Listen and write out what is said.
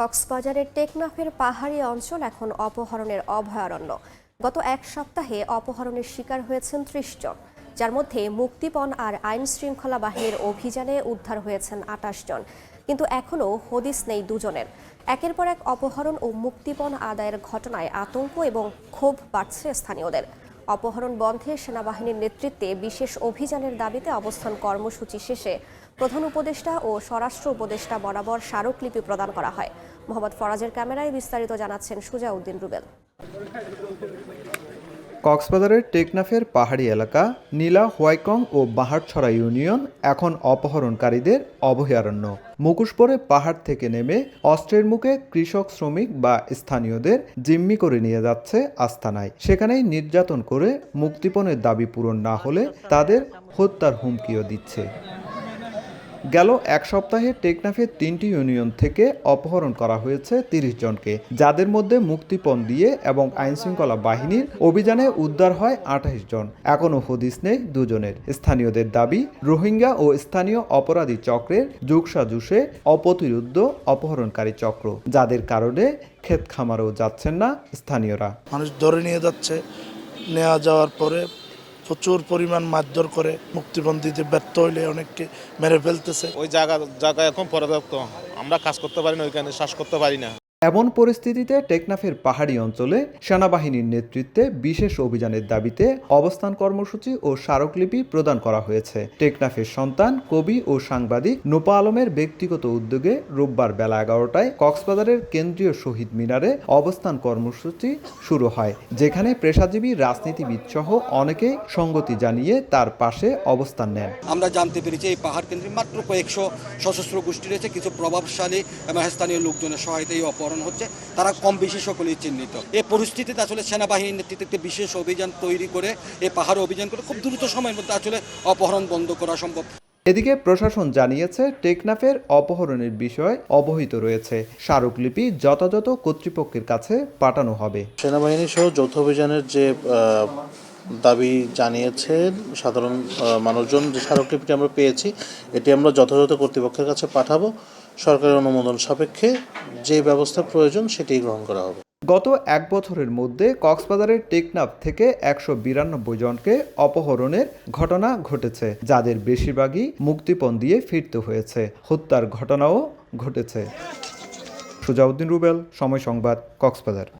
কক্সবাজারের টেকনাফের পাহাড়ি অঞ্চল এখন অপহরণের অভয়ারণ্য। গত এক সপ্তাহে অপহরণের শিকার হয়েছেন ত্রিশ জন। যার মধ্যে মুক্তিপণ আর আইন শৃঙ্খলা বাহিনীর অভিযানে উদ্ধার হয়েছেন আটাশ জন। কিন্তু এখনও হদিস নেই দুজনের। একের পর এক অপহরণ ও মুক্তিপণ আদায়ের ঘটনায় আতঙ্ক এবং ক্ষোভ বাড়ছে স্থানীয়দের। অপহরণ বন্ধে সেনাবাহিনীর নেতৃত্বে বিশেষ অভিযানের দাবিতে অবস্থান কর্মসূচি শেষে প্রধান উপদেষ্টা ও স্বরাষ্ট্র উপদেষ্টা বরাবর স্মারকলিপি প্রদান করা হয়। মোহাম্মদ ফরাজের ক্যামেরায় বিস্তারিত জানাচ্ছেন সুজাউদ্দিন রুবেল। কক্সবাজারের টেকনাফের পাহাড়ি এলাকা, নীলা, হোয়াইকং ও বাহারছড়া ইউনিয়ন এখন অপহরণকারীদের অভয়ারণ্য। মুখোশ পাহাড় থেকে নেমে অস্ত্রের মুখে কৃষক, শ্রমিক বা স্থানীয়দের জিম্মি করে নিয়ে যাচ্ছে আস্তানায়। সেখানেই নির্যাতন করে মুক্তিপণের দাবি পূরণ না হলে তাদের হত্যার হুমকিও দিচ্ছে। গেল এক সপ্তাহে টেকনাফের তিনটি ইউনিয়ন থেকে অপহরণ করা হয়েছে তিরিশ জনকে, যাদের মধ্যে মুক্তিপণ দিয়ে এবং আইনশৃঙ্খলা বাহিনীর অভিযানে উদ্ধার হয় আঠাশ জন। এখনও হদিস নেই দুজনের। স্থানীয়দের দাবি, রোহিঙ্গা ও স্থানীয় অপরাধী চক্রের যুগসাজুসে অপ্রতিরুদ্ধ অপহরণকারী চক্র, যাদের কারণে ক্ষেত খামারও যাচ্ছেন না স্থানীয়রা। মানুষ ধরে নিয়ে যাচ্ছে। নেওয়া যাওয়ার পরে প্রচুর পরিমাণ মারধর করে মুক্তিপণ ব্যর্থ হইলে অনেককে মেরে ফেলতেছে। ওই জায়গা জায়গা এখন পর্যাপ্ত। আমরা কাজ করতে পারি না, ওইখানে শ্বাস করতে পারি না। এমন পরিস্থিতিতে টেকনাফের পাহাড়ি অঞ্চলে সেনাবাহিনীর নেতৃত্বে বিশেষ অভিযানের দাবিতে অবস্থান কর্মসূচি ও স্মারকলিপি প্রদান করা হয়েছে। টেকনাফের সন্তান, কবি ও সাংবাদিক নোপা আলমের ব্যক্তিগত উদ্যোগে রোববার বেলা এগারোটায় কক্সবাজারের কেন্দ্রীয় শহীদ মিনারে অবস্থান কর্মসূচি শুরু হয়, যেখানে পেশাজীবী, রাজনীতিবিদ সহ অনেকেই সঙ্গতি জানিয়ে তার পাশে অবস্থান নেন। আমরা জানতে পেরেছি এই পাহাড় কেন্দ্রে মাত্র কয়েকশো সশস্ত্র গোষ্ঠী রয়েছে, কিছু প্রভাবশালী এবং স্থানীয় লোকজনের সহায়তায় এই অপহরণ হচ্ছে তারা কম বেশি সকলেই চিহ্নিত। এই পরিস্থিতিতে আসলে সেনাবাহিনীর নেতৃত্বে একটি বিশেষ অভিযান তৈরি করে এই পাহাড়ে অভিযান করে খুব দ্রুত সময়ের মধ্যে আসলে অপহরণ বন্ধ করা সম্ভব। এদিকে প্রশাসন জানিয়েছে টেকনাফের অপহরণের বিষয় অবহিত রয়েছে। স্মারকলিপি যথাযথ কর্তৃপক্ষের কাছে পাঠানো হবে। সেনাবাহিনী সহ যৌথ অভিযানের যে দাবি জানিয়েছেন সাধারণ মানুষজন যে স্মারকলিপিটি আমরা পেয়েছি এটি আমরা যথাযথ কর্তৃপক্ষের কাছে পাঠাবো। সরকারের অনুমোদন সাপেক্ষে যে ব্যবস্থা প্রয়োজন সেটি গ্রহণ করা হবে। গত এক বছরের মধ্যে কক্সবাজারের টেকনাফ থেকে একশো বিরানব্বই জনকে অপহরণের ঘটনা ঘটেছে, যাদের বেশিরভাগই মুক্তিপণ দিয়ে ফিরতে হয়েছে। হত্যার ঘটনাও ঘটেছে। সুজাউদ্দিন রুবেল, সময় সংবাদ, কক্সবাজার।